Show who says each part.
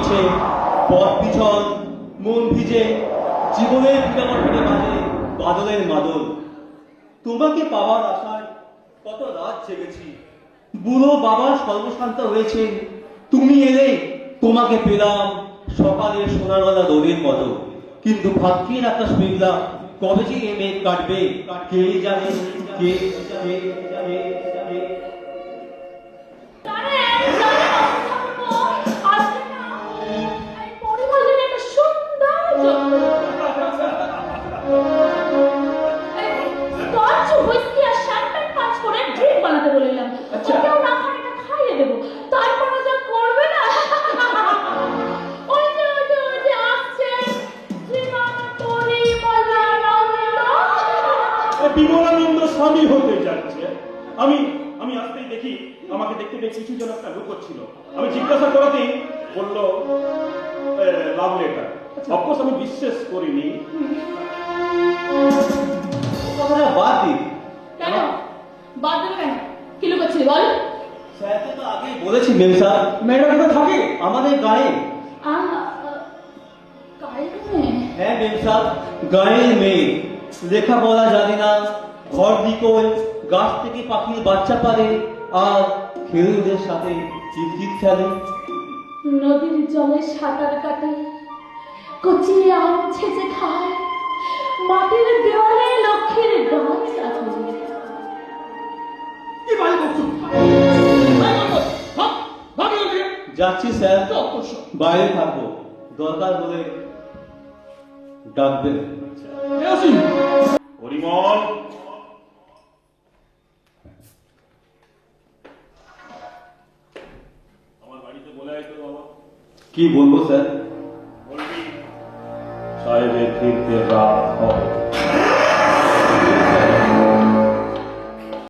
Speaker 1: দিচ্ছে পথ পিছন, মন ভিজে, জীবনের পিতামার ফিরে মাঝে বাদলের মাদল। তোমাকে পাওয়ার আশায় কত রাত জেগেছি। বুড়ো বাবা সর্বশান্ত হয়েছে, তুমি এলে তোমাকে পেলাম সকালের সোনারওয়ালা দৌড়ের মতো। কিন্তু ভাবকেই আকাশ মেঘলা, কবে যে এ মেঘ কাটবে, কে জানে, কে কে কে কে
Speaker 2: বিমলানন্দ স্বামী হতে যাচ্ছে। আমি আমি আসতেই দেখি আমাকে দেখতে পেয়ে কিছু জন একটা লোক করছিল আমি জিজ্ঞাসা করাতেই বলল লাভ লেটার। অফকোর্স আমি বিশ্বাস করিনি।
Speaker 1: কথাটা বাদ দিন
Speaker 3: কেন? বাদ দেবে কেন? কি লুকোচ্ছিলি বল।
Speaker 1: স্যারকে তো আগেই বলেছি মেম স্যার মেয়েটা কোথায় থাকে। আমাদের গায়ে হ্যাঁ মেম স্যার গায়ের মেয়ে লেখাপড়া জানে না। ঘর দিকোয় গাছ থেকে পাখির বাচ্চা পারে আর খেলুদের সাথে কিরকির খেলে।
Speaker 3: নদীর জলে সাঁতার কাটে। কচি আম ছেঁচে খায়। মাটির দেওয়ালে লক্ষ্মীর গাছ আছে।
Speaker 1: যাচ্ছি স্যার। বাইরে থাকব। দরকার হলে ডাকবেন
Speaker 2: পরিমল আমার বাড়িতে বলে তো
Speaker 1: কি বলব স্যার?
Speaker 2: বলবি সাহেবের ফিরতে রাত হবে